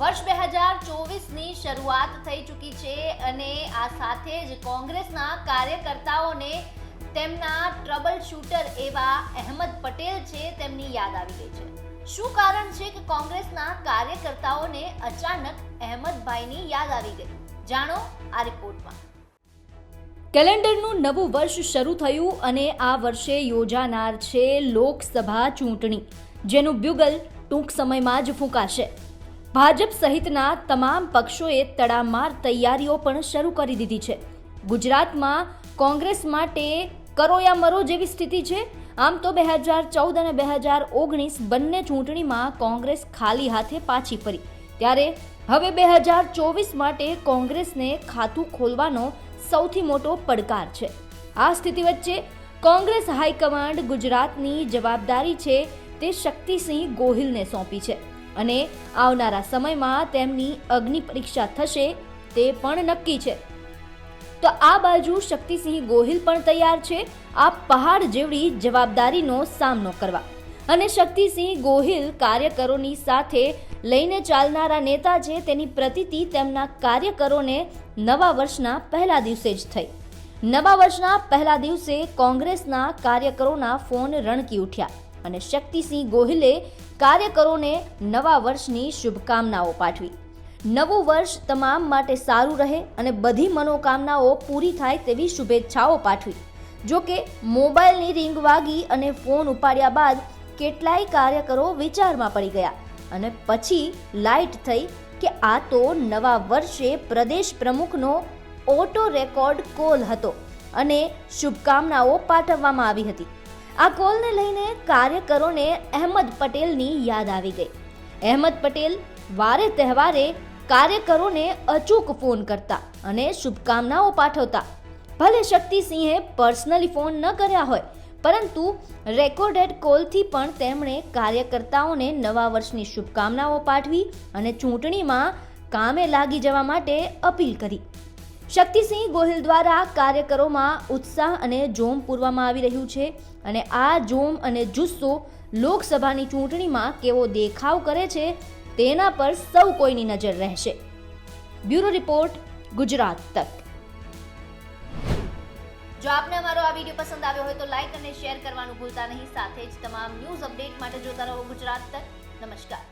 વર્ષ બે હજાર ચોવીસની શરૂઆત થઈ ચૂકી છે અને આ સાથે જ કોંગ્રેસના કાર્યકર્તાઓને તેમના ટ્રબલ શૂટર એવા અહેમદ પટેલ છે તેમની યાદ આવી ગઈ છે. શું કારણ છે કે કોંગ્રેસના કાર્યકર્તાઓને અચાનક અહેમદભાઈની યાદ આવી ગઈ? જાણો આ રિપોર્ટમાં. કેલેન્ડરનું નવું વર્ષ શરૂ થયું અને આ વર્ષે યોજાનાર છે લોકસભા ચૂંટણી, જેનું બ્યુગલ ટૂંક સમયમાં જ ફૂંકાશે. ભાજપ સહિતના તમામ પક્ષોએ તડામાર તૈયારીઓ પણ શરૂ કરી દીધી છે. ગુજરાતમાં કોંગ્રેસ માટે કરો યા મરો જેવી સ્થિતિ છે. આમ તો બે હજાર ચૌદ અને બે હજાર ઓગણીસ બંને ચૂંટણીમાં કોંગ્રેસ ખાલી હાથે પાછી ફરી. ત્યારે હવે બે હજાર ચોવીસ માટે કોંગ્રેસને ખાતું ખોલવાનો સૌથી મોટો પડકાર છે. આ સ્થિતિ વચ્ચે કોંગ્રેસ હાઈકમાન્ડ ગુજરાતની જવાબદારી છે તે શક્તિસિંહ ગોહિલને સોંપી છે. અને આવનારા સમયમાં તેમની અગ્નિ પરીક્ષા થશે તે પણ નક્કી છે. તો આ બાજુ શક્તિસિંહ ગોહિલ પણ તૈયાર છે આ પહાડ જેવડી જવાબદારીનો સામનો કરવા. અને શક્તિસિંહ ગોહિલ કાર્યકરોની સાથે લઈને ચાલનારા નેતા છે તેની પ્રતિતિ તેમના કાર્યકરોને નવા વર્ષના પહેલા દિવસે જ થઈ. નવા વર્ષના પહેલા દિવસે કોંગ્રેસના કાર્યકરોના ફોન રણકી ઉઠ્યા. અને શક્તિસિંહ ગોહિલે કાર્યકરોને નવા વર્ષની શુભકામનાઓ પાઠવી. નવું વર્ષ તમામ માટે સારું રહે અને બધી મનોકામનાઓ પૂરી થાય તેવી શુભેચ્છાઓ પાઠવી. જો કે મોબાઈલની રિંગ વાગી અને ફોન ઉપાડ્યા બાદ કેટલાય કાર્યકરો વિચારમાં પડી ગયા અને પછી લાઇટ થઈ કે આ તો નવા વર્ષે પ્રદેશ પ્રમુખનો ઓટો રેકોર્ડ કોલ હતો અને શુભકામનાઓ પાઠવવામાં આવી હતી. આ કોલને લઈને કાર્યકરોને અહેમદ પટેલની યાદ આવી ગઈ. અહેમદ પટેલ વારે તહેવારે કાર્યકરોને અચૂક ફોન કરતા અને શુભકામનાઓ પાઠવતા. ભલે શક્તિસિંહે પર્સનલી ફોન ન કર્યા હોય, પરંતુ રેકોર્ડેડ કોલથી પણ તેમણે કાર્યકર્તાઓને નવા વર્ષની શુભકામનાઓ પાઠવી અને ચૂંટણીમાં કામે લાગી જવા માટે અપીલ કરી. શક્તિસિંહ ગોહિલ દ્વારા કાર્યકરોમાં ઉત્સાહ અને જોમ પૂરવામાં આવી રહ્યું છે અને આ જોમ અને જુસ્સો લોકસભાની ચૂંટણીમાં કેવો દેખાવ કરે છે તેના પર સૌ કોઈની નજર રહેશે. બ્યુરો રિપોર્ટ, ગુજરાત તક. જો આપને અમારો આ વીડિયો પસંદ આવ્યો હોય તો લાઈક અને શેર કરવાનું ભૂલતા નહીં. સાથે જ તમામ ન્યૂઝ અપડેટ માટે જોતા રહો ગુજરાત તક. નમસ્કાર.